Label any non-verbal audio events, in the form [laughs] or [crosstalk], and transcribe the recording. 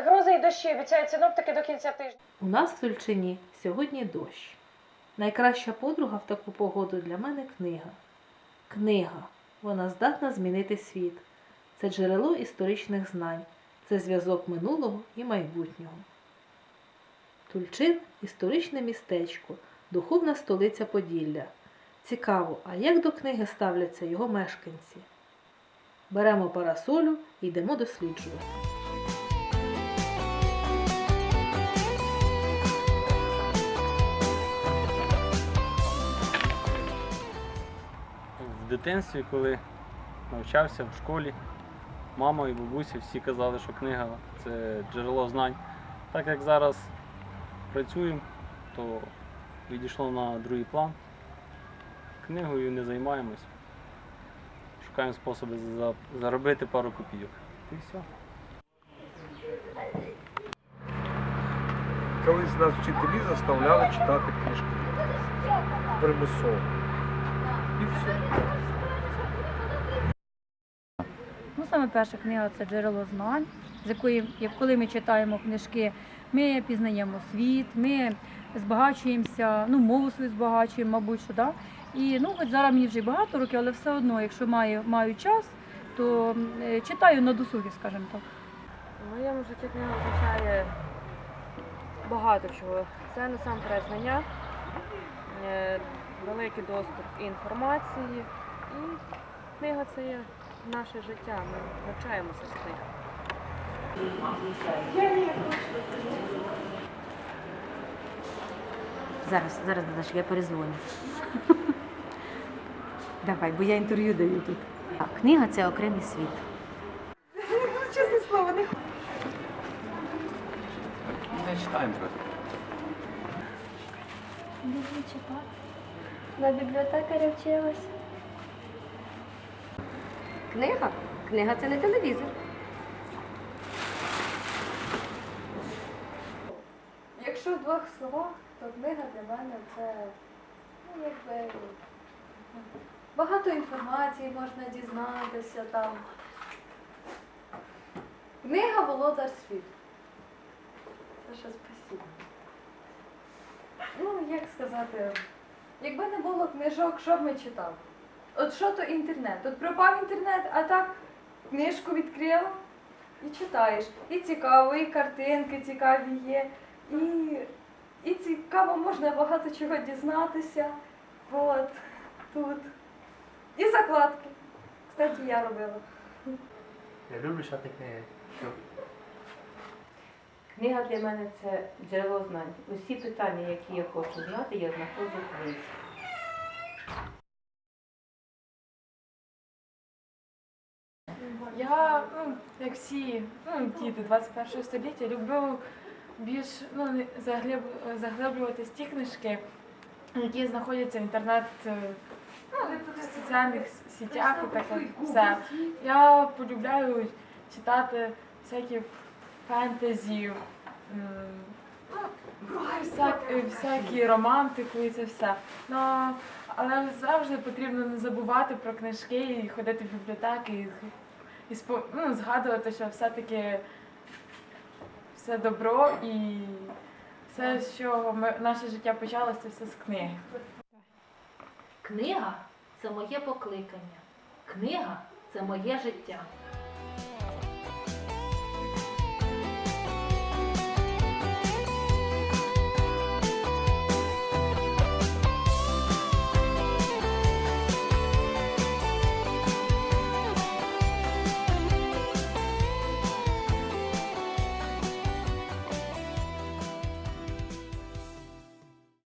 Грози і дощі обіцяють синоптики до кінця тижня. У нас в Тульчині сьогодні дощ. Найкраща подруга в таку погоду для мене книга. Книга. Вона здатна змінити світ. Це джерело історичних знань, це зв'язок минулого і майбутнього. Тульчин історичне містечко, духовна столиця Поділля. Цікаво, а як до книги ставляться його мешканці? Беремо парасолю і йдемо досліджувати. Дитинстві, коли навчався в школі, мама і бабусі всі казали, що книга це джерело знань. Так як зараз працюємо, то відійшло на другий план. Книгою не займаємось. Шукаємо способи заробити пару копійок. І все. Колись нас вчителі заставляли читати книжки. Примусово. І все. Ну, саме перша книга це джерело знань, з якої, як коли ми читаємо книжки, ми пізнаємо світ, ми збагачуємося, ну, мову свою збагачуємо, мабуть, що да? І ну, хоч зараз мені вже багато років, але все одно, якщо маю, маю час, то е, читаю на досугі, скажімо так. В моєму житті книга означає багато чого. Це насамперед знання, е, великий доступ інформації. І книга це є наше життя. Ми навчаємося з книг. Зараз, зараз, Наташа, я перезвоню. [laughs] Давай, бо я інтерв'ю даю тут. Так, книга це окремий світ. Чесне слово, Не читаємо просто. Читати. На бібліотекаря вчилась. Книга? Книга це не телевізор. Якщо в двох словах, то книга для мене це ну, якби багато інформації можна дізнатися там. Книга володар світу. Це що спасибо. Ну, як сказати, якби не було книжок, що б ми читали? От що то інтернет? От пропав інтернет, а так книжку відкрила і читаєш. І цікаво, і картинки цікаві є, і, і цікаво можна багато чого дізнатися. От тут. І закладки. Кстати, я робила. Я люблю читати книги. Книга для мене це джерело знань. Усі питання, які я хочу знати, я знаходжу в книзі. Я, ну, як всі ну, діти 21 століття, люблю більш ну, заглиб, заглиблюватись ті книжки, які знаходяться в інтернет, е, ну, в соціальних сітях і таке все. Я полюбляю читати всякі фентезі, ну, всяк, е, всякі романтику і це все. Ну, але завжди потрібно не забувати про книжки і ходити в бібліотеки. І, і спо- ну, згадувати, що все-таки все добро і все, з чого ми, наше життя почалося, це все з книги. Книга це моє покликання. Книга це моє життя.